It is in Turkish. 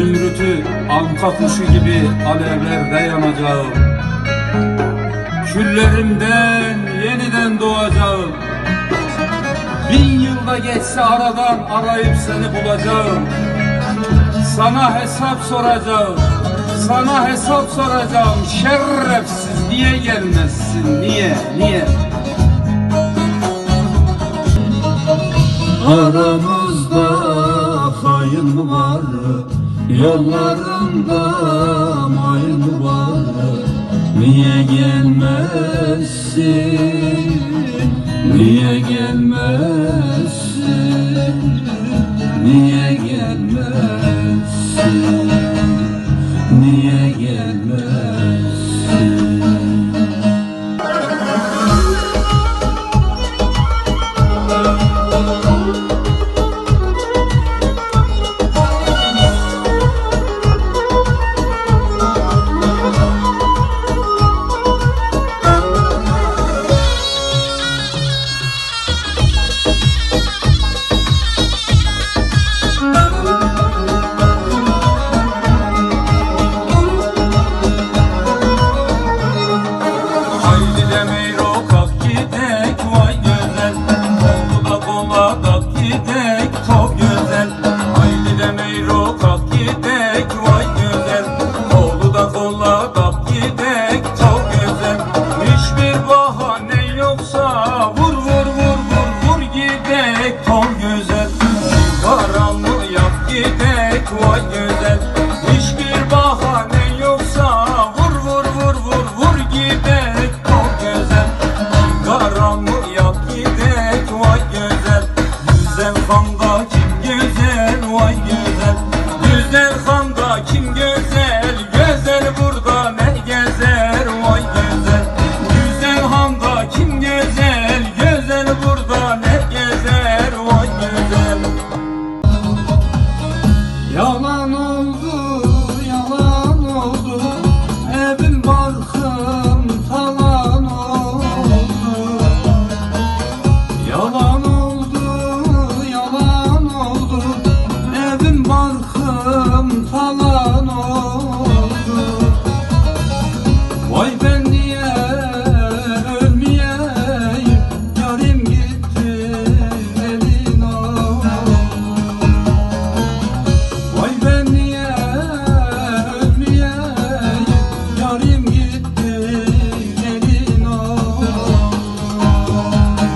Zümrütü anka kuşu gibi alevlerde yanacağım Küllerimden yeniden doğacağım. Bin yılda geçse aradan arayıp seni bulacağım. Sana hesap soracağım Sana hesap soracağım. Şerefsiz niye gelmezsin niye niye? Aramızda hayın var Yollarında mayın var Niye gelmezsin? Niye gelmezsin? Niye gelmezsin? Niye gelmezsin gidek çok güzel. Haydi demeyro kalk gidek vay güzel. Oldu da kola kalk gidek çok güzel. Hiçbir bahane yoksa vur vur vur vur vur gidek çok güzel. Paramı yap gidek vay güzel. Hiçbir bahane yoksa vur vur vur vur vur gidek çok güzel. Karamı yap gidek vay Handa kim güzel vay güzel. Güzel handa kim güzel Güzel burada ne gezer vay güzel. Güzel handa kim güzel Güzel burada ne gezer vay güzel. Yalan oldu,